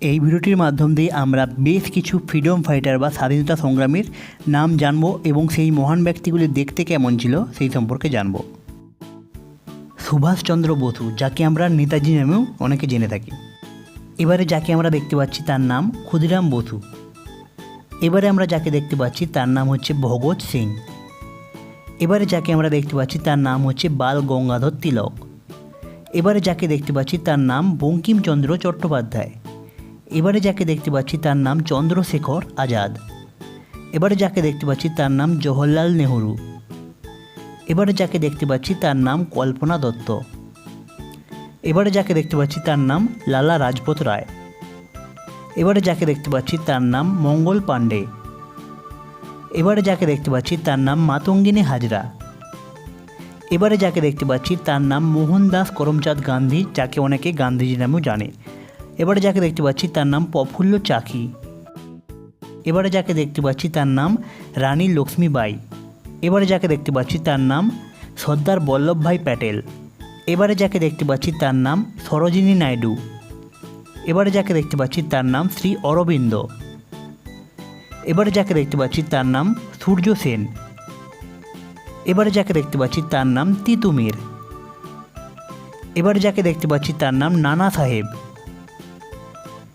এই ভিডিওটির মাধ্যম দিয়ে আমরা বেশ কিছু ফ্রিডম ফাইটার বা স্বাধীনতা সংগ্রামীর নাম জানব এবং সেই মহান ব্যক্তিগুলি দেখতে কেমন ছিল সেই সম্পর্কে জানব। সুভাষচন্দ্র বসু, যাকে আমরা নেতাজি নামেও অনেকে জেনে থাকি। এবারে যাকে আমরা দেখতে পাচ্ছি তার নাম ক্ষুদিরাম বসু। এবারে আমরা যাকে দেখতে পাচ্ছি তার নাম হচ্ছে ভগৎ সিং। এবারে যাকে আমরা দেখতে পাচ্ছি তার নাম হচ্ছে বাল গঙ্গাধর তিলক। এবারে যাকে দেখতে পাচ্ছি তার নাম বঙ্কিমচন্দ্র চট্টোপাধ্যায়। এবারে যাকে দেখতে পাচ্ছি তার নাম চন্দ্রশেখর আজাদ। এবারে যাকে দেখতে পাচ্ছি তার নাম জওহরলাল নেহরু। এবারে যাকে দেখতে পাচ্ছি তার নাম কল্পনা দত্ত। এবারে যাকে দেখতে পাচ্ছি তার নাম লালা রাজপথ রায়। এবারে যাকে দেখতে পাচ্ছি তার নাম মঙ্গল পাণ্ডে। এবারে যাকে দেখতে পাচ্ছি তার নাম মাতঙ্গিনী হাজরা। এবারে যাকে দেখতে পাচ্ছি তার নাম মোহনদাস করমচাঁদ গান্ধী, যাকে অনেকে গান্ধীজি নামেও জানে। এবারে যাকে দেখতে পাচ্ছি তার নাম প্রফুল্ল চাকি। এবারে যাকে দেখতে পাচ্ছি তার নাম রানী লক্ষ্মীবাই এবারে যাকে দেখতে পাচ্ছি তার নাম সর্দার বল্লভভাই প্যাটেল। এবারে যাকে দেখতে পাচ্ছি তার নাম সরোজিনী নাইডু। এবারে যাকে দেখতে পাচ্ছি তার নাম শ্রী অরবিন্দ। এবারে যাকে দেখতে পাচ্ছি তার নাম সূর্য সেন। এবারে যাকে দেখতে পাচ্ছি তার নাম তিতুমির। এবারে যাকে দেখতে পাচ্ছি তার নাম নানা সাহেব।